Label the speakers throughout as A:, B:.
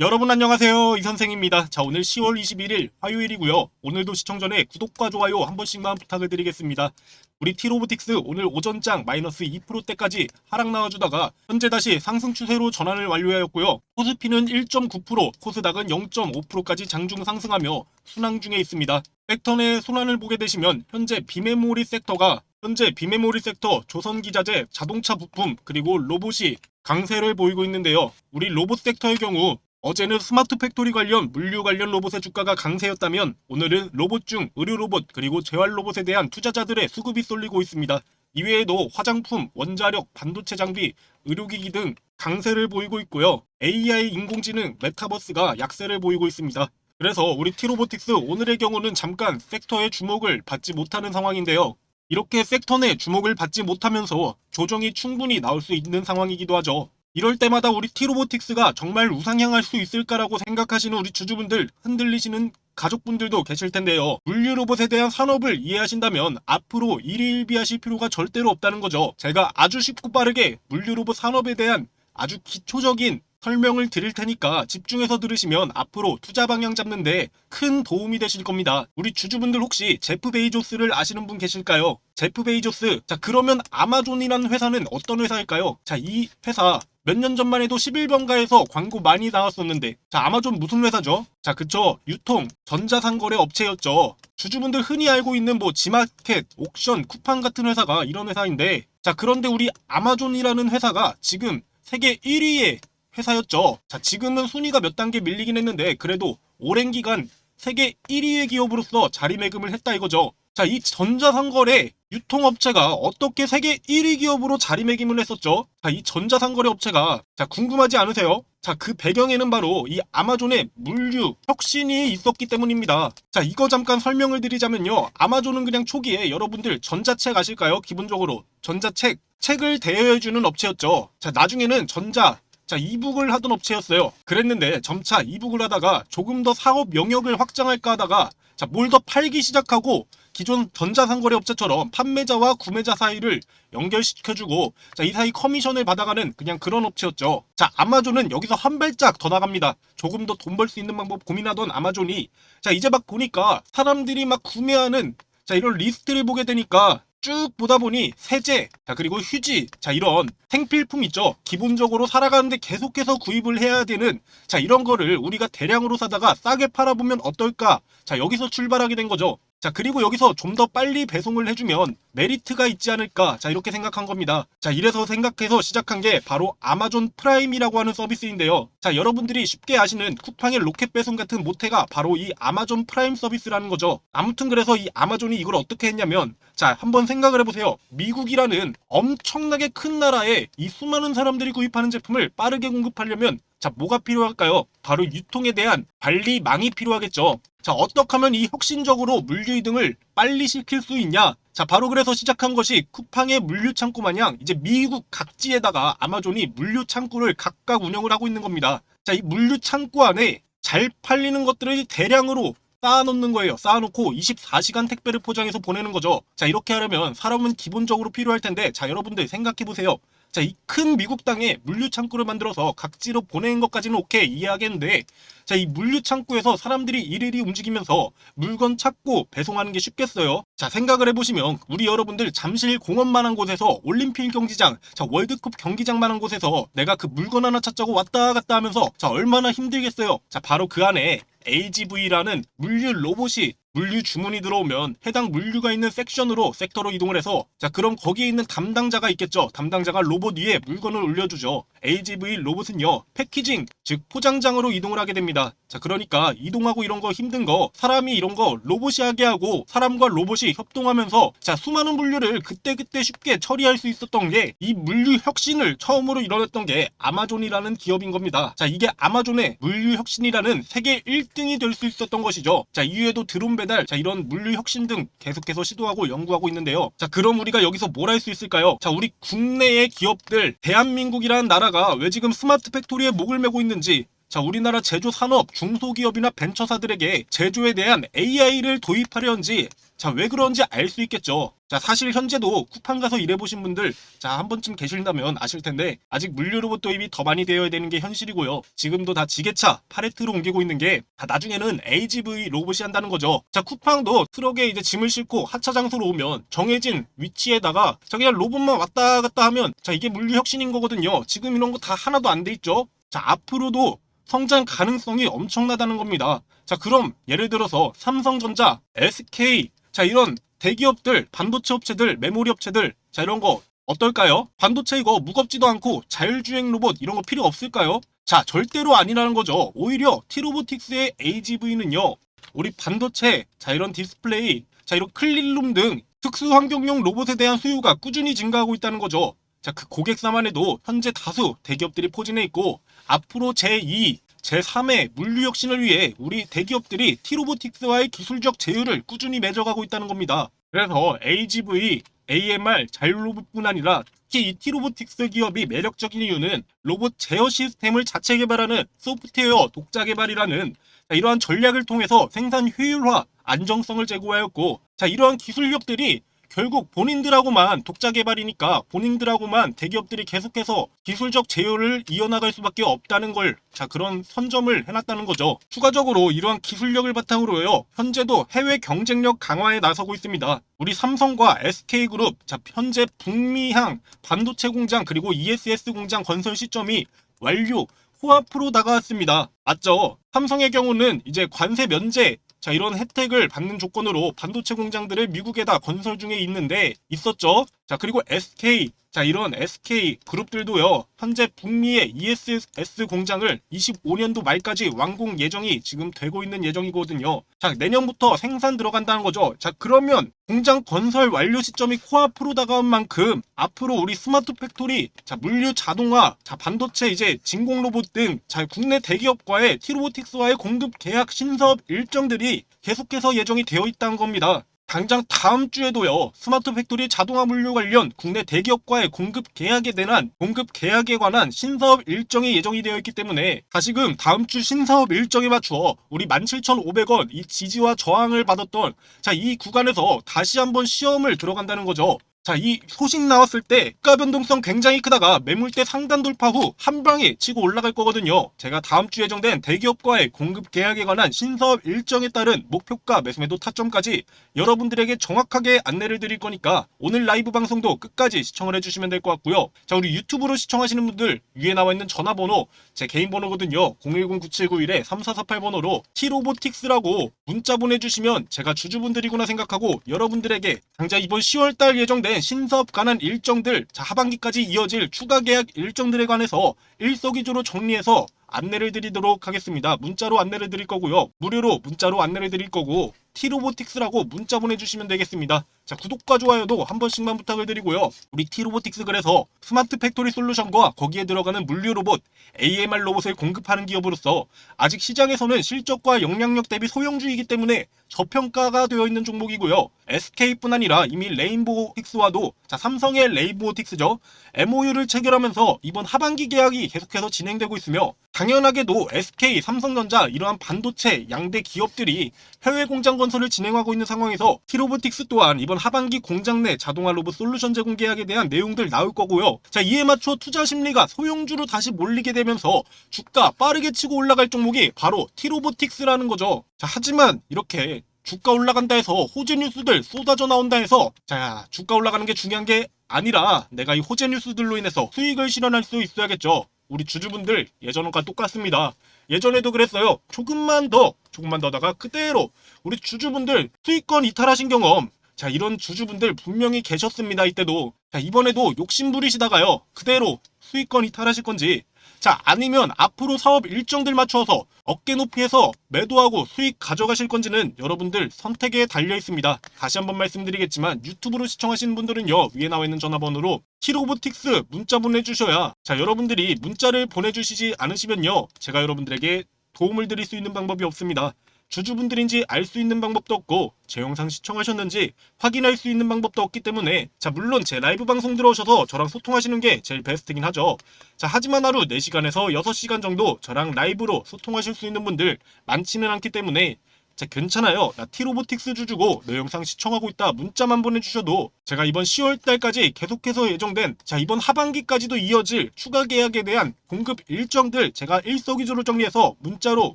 A: 여러분 안녕하세요. 이 선생입니다. 자, 오늘 10월 21일 화요일이고요. 오늘도 시청 전에 구독과 좋아요 한 번씩만 부탁을 드리겠습니다. 우리 T로보틱스 오늘 오전장 마이너스 2%대까지 하락 나와주다가 현재 다시 상승 추세로 전환을 완료하였고요. 코스피는 1.9%, 코스닥은 0.5%까지 장중 상승하며 순항 중에 있습니다. 섹터 내 순환을 보게 되시면 현재 비메모리 섹터가 현재 비메모리 섹터, 조선기자재, 자동차 부품, 그리고 로봇이 강세를 보이고 있는데요. 우리 로봇 섹터의 경우 어제는 스마트 팩토리 관련 물류 관련 로봇의 주가가 강세였다면 오늘은 로봇 중 의류 로봇 그리고 재활 로봇에 대한 투자자들의 수급이 쏠리고 있습니다. 이외에도 화장품, 원자력, 반도체 장비, 의료기기 등 강세를 보이고 있고요. AI 인공지능, 메타버스가 약세를 보이고 있습니다. 그래서 우리 T로보틱스 오늘의 경우는 잠깐 섹터의 주목을 받지 못하는 상황인데요. 이렇게 섹터 내 주목을 받지 못하면서 조정이 충분히 나올 수 있는 상황이기도 하죠. 이럴 때마다 우리 T로보틱스가 정말 우상향할 수 있을까라고 생각하시는 우리 주주분들 흔들리시는 가족분들도 계실 텐데요. 물류 로봇에 대한 산업을 이해하신다면 앞으로 일일비하실 필요가 절대로 없다는 거죠. 제가 아주 쉽고 빠르게 물류 로봇 산업에 대한 아주 기초적인 설명을 드릴 테니까 집중해서 들으시면 앞으로 투자 방향 잡는데 큰 도움이 되실 겁니다. 우리 주주분들 혹시 제프 베이조스를 아시는 분 계실까요? 제프 베이조스. 자, 그러면 아마존이라는 회사는 어떤 회사일까요? 자, 이 회사 몇 년 전만 해도 11번가에서 광고 많이 나왔었는데 자 아마존 무슨 회사죠? 자 그쵸. 유통 전자상거래 업체였죠. 주주분들 흔히 알고 있는 뭐 지마켓 옥션 쿠팡 같은 회사가 이런 회사인데 자 그런데 우리 아마존이라는 회사가 지금 세계 1위의 회사였죠. 자 지금은 순위가 몇 단계 밀리긴 했는데 그래도 오랜 기간 세계 1위의 기업으로서 자리매김을 했다 이거죠 자, 이 전자상거래 유통업체가 어떻게 세계 1위 기업으로 자리매김을 했었죠? 자, 이 전자상거래 업체가 자, 궁금하지 않으세요? 자, 그 배경에는 바로 이 아마존의 물류 혁신이 있었기 때문입니다. 자, 이거 잠깐 설명을 드리자면요. 아마존은 그냥 초기에 여러분들 전자책 아실까요? 기본적으로 전자책 책을 대여해주는 업체였죠. 자, 나중에는 전자 자, 이북을 하던 업체였어요. 그랬는데 점차 이북을 하다가 조금 더 사업 영역을 확장할까 하다가 자, 뭘 더 팔기 시작하고 기존 전자상거래 업체처럼 판매자와 구매자 사이를 연결시켜주고 자, 이 사이 커미션을 받아가는 그냥 그런 업체였죠. 자, 아마존은 여기서 한 발짝 더 나갑니다. 조금 더 돈 벌 수 있는 방법 고민하던 아마존이 자, 이제 막 보니까 사람들이 막 구매하는 자, 이런 리스트를 보게 되니까 쭉 보다 보니 세제, 자 그리고 휴지, 자 이런 생필품 있죠. 기본적으로 살아가는데 계속해서 구입을 해야 되는 자 이런 거를 우리가 대량으로 사다가 싸게 팔아보면 어떨까? 자 여기서 출발하게 된 거죠. 자 그리고 여기서 좀 더 빨리 배송을 해주면 메리트가 있지 않을까. 자 이렇게 생각한 겁니다. 자 이래서 생각해서 시작한 게 바로 아마존 프라임이라고 하는 서비스인데요. 자 여러분들이 쉽게 아시는 쿠팡의 로켓 배송 같은 모태가 바로 이 아마존 프라임 서비스라는 거죠. 아무튼 그래서 이 아마존이 이걸 어떻게 했냐면 자 한번 생각을 해보세요. 미국이라는 엄청나게 큰 나라에 이 수많은 사람들이 구입하는 제품을 빠르게 공급하려면 자, 뭐가 필요할까요? 바로 유통에 대한 관리망이 필요하겠죠. 자, 어떻게 하면 이 혁신적으로 물류 이동을 빨리 시킬 수 있냐? 자, 바로 그래서 시작한 것이 쿠팡의 물류 창고 마냥 이제 미국 각지에다가 아마존이 물류 창고를 각각 운영을 하고 있는 겁니다. 자, 이 물류 창고 안에 잘 팔리는 것들을 대량으로 쌓아놓는 거예요. 쌓아놓고 24시간 택배를 포장해서 보내는 거죠. 자, 이렇게 하려면 사람은 기본적으로 필요할 텐데, 자, 여러분들 생각해 보세요. 자, 이 큰 미국 땅에 물류 창고를 만들어서 각지로 보내는 것까지는 오케이 이해하겠는데, 자, 이 물류 창고에서 사람들이 일일이 움직이면서 물건 찾고 배송하는 게 쉽겠어요? 자, 생각을 해 보시면 우리 여러분들 잠실 공원만한 곳에서 올림픽 경기장, 자, 월드컵 경기장만한 곳에서 내가 그 물건 하나 찾자고 왔다 갔다 하면서 자, 얼마나 힘들겠어요? 자, 바로 그 안에 AGV라는 물류 로봇이 물류 주문이 들어오면 해당 물류가 있는 섹션으로 섹터로 이동을 해서 자 그럼 거기에 있는 담당자가 있겠죠. 담당자가 로봇 위에 물건을 올려주죠. AGV 로봇은요 패키징 즉 포장장으로 이동을 하게 됩니다. 자 그러니까 이동하고 이런 거 힘든 거 사람이 이런 거 로봇이 하게 하고 사람과 로봇이 협동하면서 자 수많은 물류를 그때그때 쉽게 처리할 수 있었던 게 이 물류 혁신을 처음으로 이뤄냈던 게 아마존이라는 기업인 겁니다. 자 이게 아마존의 물류 혁신이라는 세계 1등이 될 수 있었던 것이죠. 자 이후에도 드론 배달 자 이런 물류 혁신 등 계속해서 시도하고 연구하고 있는데요. 자 그럼 우리가 여기서 뭘 할 수 있을까요? 자 우리 국내의 기업들 대한민국이라는 나라가 왜 지금 스마트 팩토리에 목을 메고 있는지 자, 우리나라 제조 산업 중소기업이나 벤처사들에게 제조에 대한 AI를 도입하려는지 자, 왜 그런지 알 수 있겠죠. 자, 사실 현재도 쿠팡 가서 일해보신 분들, 자, 한 번쯤 계신다면 아실 텐데, 아직 물류 로봇 도입이 더 많이 되어야 되는 게 현실이고요. 지금도 다 지게차, 파레트로 옮기고 있는 게, 다 나중에는 AGV 로봇이 한다는 거죠. 자, 쿠팡도 트럭에 이제 짐을 싣고 하차 장소로 오면 정해진 위치에다가, 자, 그냥 로봇만 왔다 갔다 하면, 자, 이게 물류 혁신인 거거든요. 지금 이런 거 다 하나도 안 돼 있죠? 자, 앞으로도 성장 가능성이 엄청나다는 겁니다. 자, 그럼 예를 들어서 삼성전자, SK, 자, 이런 대기업들, 반도체 업체들, 메모리 업체들, 자, 이런 거 어떨까요? 반도체 이거 무겁지도 않고 자율주행 로봇 이런 거 필요 없을까요? 자, 절대로 아니라는 거죠. 오히려 티로보틱스의 AGV는요, 우리 반도체, 자, 이런 디스플레이, 자, 이런 클린룸 등 특수 환경용 로봇에 대한 수요가 꾸준히 증가하고 있다는 거죠. 자, 그 고객사만 해도 현재 다수 대기업들이 포진해 있고, 앞으로 제2, 제3의 물류 혁신을 위해 우리 대기업들이 티로보틱스와의 기술적 제휴를 꾸준히 맺어가고 있다는 겁니다. 그래서 AGV, AMR 자율로봇뿐 아니라 특히 이 티로보틱스 기업이 매력적인 이유는 로봇 제어 시스템을 자체 개발하는 소프트웨어 독자 개발이라는 자, 이러한 전략을 통해서 생산 효율화, 안정성을 제고하였고 자 이러한 기술력들이 결국 본인들하고만 독자 개발이니까 본인들하고만 대기업들이 계속해서 기술적 제휴를 이어나갈 수밖에 없다는 걸 자 그런 선점을 해놨다는 거죠. 추가적으로 이러한 기술력을 바탕으로요 현재도 해외 경쟁력 강화에 나서고 있습니다. 우리 삼성과 SK그룹 자 현재 북미향 반도체 공장 그리고 ESS 공장 건설 시점이 완료 코앞으로 다가왔습니다. 맞죠? 삼성의 경우는 이제 관세 면제 자 이런 혜택을 받는 조건으로 반도체 공장들을 미국에다 건설 중에 있는데 있었죠. 자 그리고 SK 자 이런 SK 그룹들도요 현재 북미의 ESS 공장을 25년도 말까지 완공 예정이 지금 되고 있는 예정이거든요. 자 내년부터 생산 들어간다는 거죠. 자 그러면 공장 건설 완료 시점이 코앞으로 다가온 만큼 앞으로 우리 스마트 팩토리 자 물류 자동화 자 반도체 이제 진공 로봇 등 자 국내 대기업과의 티로보틱스와의 공급 계약 신사업 일정들이 계속해서 예정이 되어 있다는 겁니다. 당장 다음 주에도요 스마트 팩토리 자동화 물류 관련 국내 대기업과의 공급 계약에 대한 공급 계약에 관한 신사업 일정이 예정이 되어 있기 때문에 다시금 다음 주 신사업 일정에 맞추어 우리 17,500원 이 지지와 저항을 받았던 자 이 구간에서 다시 한번 시험을 들어간다는 거죠. 자, 이 소식 나왔을 때가 변동성 굉장히 크다가 매물대 상단 돌파 후 한 방에 치고 올라갈 거거든요. 제가 다음 주 예정된 대기업과의 공급 계약에 관한 신사업 일정에 따른 목표가 매수매도 타점까지 여러분들에게 정확하게 안내를 드릴 거니까 오늘 라이브 방송도 끝까지 시청을 해주시면 될 것 같고요. 자, 우리 유튜브로 시청하시는 분들 위에 나와 있는 전화번호 제 개인 번호거든요. 010-9791-3448번호로 T로보틱스라고 문자 보내주시면 제가 주주분들이구나 생각하고 여러분들에게 당장 이번 10월달 예정된 신사업 관한 일정들 자 하반기까지 이어질 추가 계약 일정들에 관해서 일석이조로 정리해서 안내를 드리도록 하겠습니다. 문자로 안내를 드릴 거고요. 무료로 문자로 안내를 드릴 거고 T로보틱스라고 문자 보내주시면 되겠습니다. 자 구독과 좋아요도 한 번씩만 부탁을 드리고요. 우리 T로보틱스 그래서 스마트 팩토리 솔루션과 거기에 들어가는 물류 로봇 AMR 로봇을 공급하는 기업으로서 아직 시장에서는 실적과 영향력 대비 소형주이기 때문에 저평가가 되어 있는 종목이고요. SK뿐 아니라 이미 레인보우틱스와도 자 삼성의 레인보우틱스죠. MOU를 체결하면서 이번 하반기 계약이 계속해서 진행되고 있으며 당연하게도 SK, 삼성전자 이러한 반도체 양대 기업들이 해외 공장 건설을 진행하고 있는 상황에서 티로보틱스 또한 이번 하반기 공장 내 자동화 로봇 솔루션 제공 계약에 대한 내용들 나올 거고요. 자 이에 맞춰 투자 심리가 소형주로 다시 몰리게 되면서 주가 빠르게 치고 올라갈 종목이 바로 티로보틱스라는 거죠. 자 하지만 이렇게 주가 올라간다 해서 호재 뉴스들 쏟아져 나온다 해서 자 주가 올라가는 게 중요한 게 아니라 내가 이 호재 뉴스들로 인해서 수익을 실현할 수 있어야겠죠. 우리 주주분들 예전과 똑같습니다. 예전에도 그랬어요. 조금만 더, 조금만 더다가 그대로 우리 주주분들 수익권 이탈하신 경험. 자, 이런 주주분들 분명히 계셨습니다. 이때도. 자, 이번에도 욕심 부리시다가요. 그대로 수익권 이탈하실 건지. 자, 아니면 앞으로 사업 일정들 맞춰서 어깨 높이에서 매도하고 수익 가져가실 건지는 여러분들 선택에 달려 있습니다. 다시 한번 말씀드리겠지만 유튜브로 시청하시는 분들은요, 위에 나와 있는 전화번호로 키로보틱스 문자 보내주셔야 자, 여러분들이 문자를 보내주시지 않으시면요, 제가 여러분들에게 도움을 드릴 수 있는 방법이 없습니다. 주주분들인지 알 수 있는 방법도 없고 제 영상 시청하셨는지 확인할 수 있는 방법도 없기 때문에 자 물론 제 라이브 방송 들어오셔서 저랑 소통하시는 게 제일 베스트긴 하죠. 자 하지만 하루 4시간에서 6시간 정도 저랑 라이브로 소통하실 수 있는 분들 많지는 않기 때문에 자 괜찮아요. 나 티로보틱스 주주고 내 영상 시청하고 있다 문자만 보내주셔도 제가 이번 10월 달까지 계속해서 예정된 자 이번 하반기까지도 이어질 추가 계약에 대한 공급 일정들 제가 일석이조로 정리해서 문자로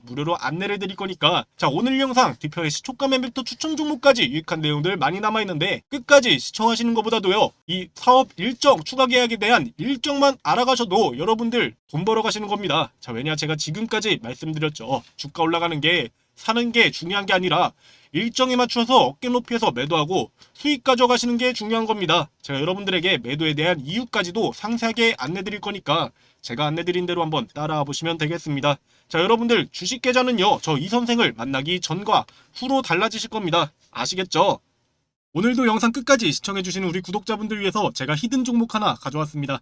A: 무료로 안내를 드릴 거니까 자 오늘 영상 뒤편에 시초가 멤버터 추천 종목까지 유익한 내용들 많이 남아있는데 끝까지 시청하시는 것보다도요 이 사업 일정 추가 계약에 대한 일정만 알아가셔도 여러분들 돈 벌어 가시는 겁니다. 자 왜냐 제가 지금까지 말씀드렸죠 주가 올라가는 게 사는 게 중요한 게 아니라 일정에 맞춰서 어깨 높이에서 매도하고 수익 가져가시는 게 중요한 겁니다. 제가 여러분들에게 매도에 대한 이유까지도 상세하게 안내 드릴 거니까 제가 안내 드린 대로 한번 따라와 보시면 되겠습니다. 자, 여러분들 주식 계좌는요. 저 이 선생을 만나기 전과 후로 달라지실 겁니다. 아시겠죠? 오늘도 영상 끝까지 시청해주시는 우리 구독자분들 위해서 제가 히든 종목 하나 가져왔습니다.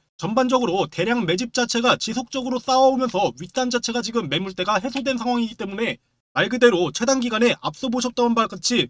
A: 전반적으로 대량 매집 자체가 지속적으로 쌓아오면서 윗단 자체가 지금 매물대가 해소된 상황이기 때문에 말 그대로 최단 기간에 앞서 보셨던 바와 같이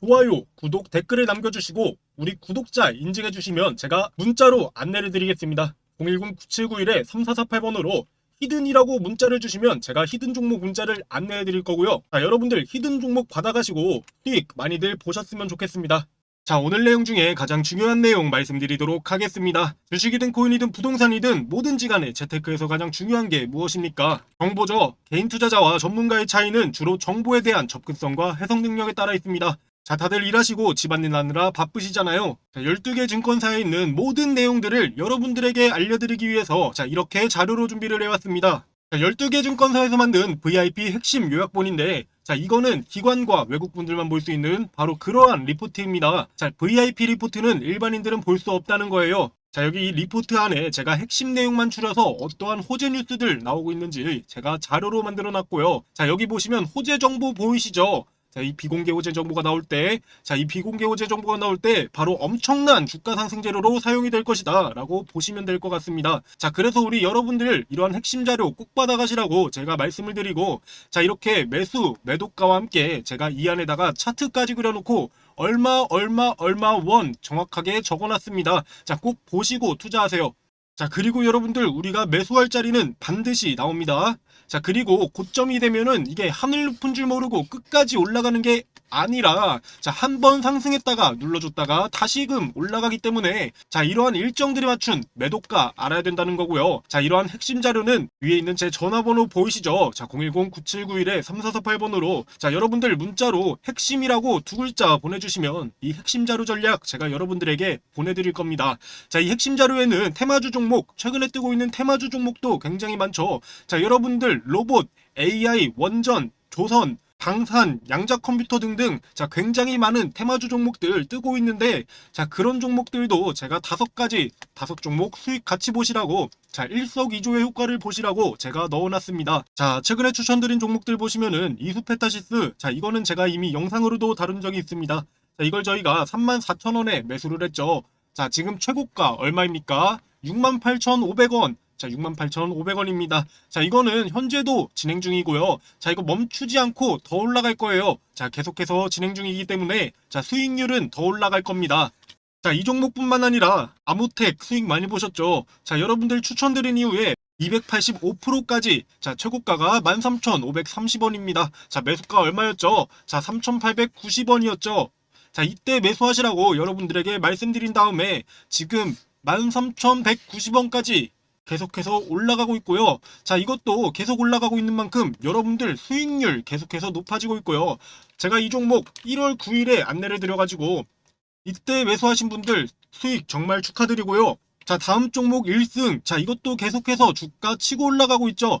A: 좋아요, 구독, 댓글을 남겨주시고 우리 구독자 인증해주시면 제가 문자로 안내를 드리겠습니다. 010-9791-3448번으로 히든이라고 문자를 주시면 제가 히든 종목 문자를 안내해 드릴 거고요. 자, 여러분들 히든 종목 받아가시고 수익 많이들 보셨으면 좋겠습니다. 자, 오늘 내용 중에 가장 중요한 내용 말씀드리도록 하겠습니다. 주식이든 코인이든 부동산이든 뭐든지 간에 재테크에서 가장 중요한 게 무엇입니까? 정보죠. 개인 투자자와 전문가의 차이는 주로 정보에 대한 접근성과 해석 능력에 따라 있습니다. 자, 다들 일하시고 집안일 하느라 바쁘시잖아요. 자, 12개 증권사에 있는 모든 내용들을 여러분들에게 알려드리기 위해서 자, 이렇게 자료로 준비를 해왔습니다. 자, 12개 증권사에서 만든 VIP 핵심 요약본인데 자, 이거는 기관과 외국분들만 볼 수 있는 바로 그러한 리포트입니다. 자, VIP 리포트는 일반인들은 볼 수 없다는 거예요. 자, 여기 이 리포트 안에 제가 핵심 내용만 추려서 어떠한 호재 뉴스들 나오고 있는지 제가 자료로 만들어 놨고요. 자, 여기 보시면 호재 정보 보이시죠? 자, 이 비공개 호재 정보가 나올 때, 자, 이 비공개 호재 정보가 나올 때 바로 엄청난 주가 상승 재료로 사용이 될 것이다 라고 보시면 될 것 같습니다. 자, 그래서 우리 여러분들 이러한 핵심 자료 꼭 받아가시라고 제가 말씀을 드리고, 자, 이렇게 매수, 매도가와 함께 제가 이 안에다가 차트까지 그려놓고 얼마, 얼마, 얼마 원 정확하게 적어놨습니다. 자, 꼭 보시고 투자하세요. 자, 그리고 여러분들 우리가 매수할 자리는 반드시 나옵니다. 자, 그리고 고점이 되면은 이게 하늘 높은 줄 모르고 끝까지 올라가는 게 아니라 자, 한 번 상승했다가 눌러줬다가 다시금 올라가기 때문에 자, 이러한 일정들에 맞춘 매도가 알아야 된다는 거고요. 자, 이러한 핵심 자료는 위에 있는 제 전화번호 보이시죠? 자, 010-9791-3448번으로 자, 여러분들 문자로 핵심이라고 두 글자 보내주시면 이 핵심 자료 전략 제가 여러분들에게 보내드릴 겁니다. 자, 이 핵심 자료에는 테마주 종목, 최근에 뜨고 있는 테마주 종목도 굉장히 많죠. 자, 여러분들 로봇, AI, 원전, 조선, 방산, 양자 컴퓨터 등등 자 굉장히 많은 테마주 종목들 뜨고 있는데 자 그런 종목들도 제가 다섯 가지 다섯 종목 수익 같이 보시라고 자 일석이조의 효과를 보시라고 제가 넣어놨습니다. 자 최근에 추천드린 종목들 보시면은 이수페타시스 자 이거는 제가 이미 영상으로도 다룬 적이 있습니다. 자 이걸 저희가 34,000원에 매수를 했죠. 자 지금 최고가 얼마입니까? 68,500원. 자, 68,500원입니다. 자, 이거는 현재도 진행 중이고요. 자, 이거 멈추지 않고 더 올라갈 거예요. 자, 계속해서 진행 중이기 때문에 자, 수익률은 더 올라갈 겁니다. 자, 이 종목뿐만 아니라 아무텍 수익 많이 보셨죠? 자, 여러분들 추천드린 이후에 285%까지 자 최고가가 13,530원입니다. 자 매수가 얼마였죠? 자 3,890원이었죠. 자 이때 매수하시라고 여러분들에게 말씀드린 다음에 지금 13,190원까지 계속해서 올라가고 있고요. 자, 이것도 계속 올라가고 있는 만큼 여러분들 수익률 계속해서 높아지고 있고요. 제가 이 종목 1월 9일에 안내를 드려가지고 이때 매수하신 분들 수익 정말 축하드리고요. 자, 다음 종목 1승. 자, 이것도 계속해서 주가 치고 올라가고 있죠.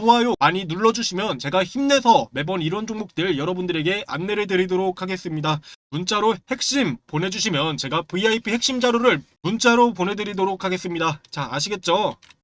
A: 좋아요 많이 눌러주시면 제가 힘내서 매번 이런 종목들 여러분들에게 안내를 드리도록 하겠습니다. 문자로 핵심 보내주시면 제가 VIP 핵심 자료를 문자로 보내드리도록 하겠습니다. 자, 아시겠죠?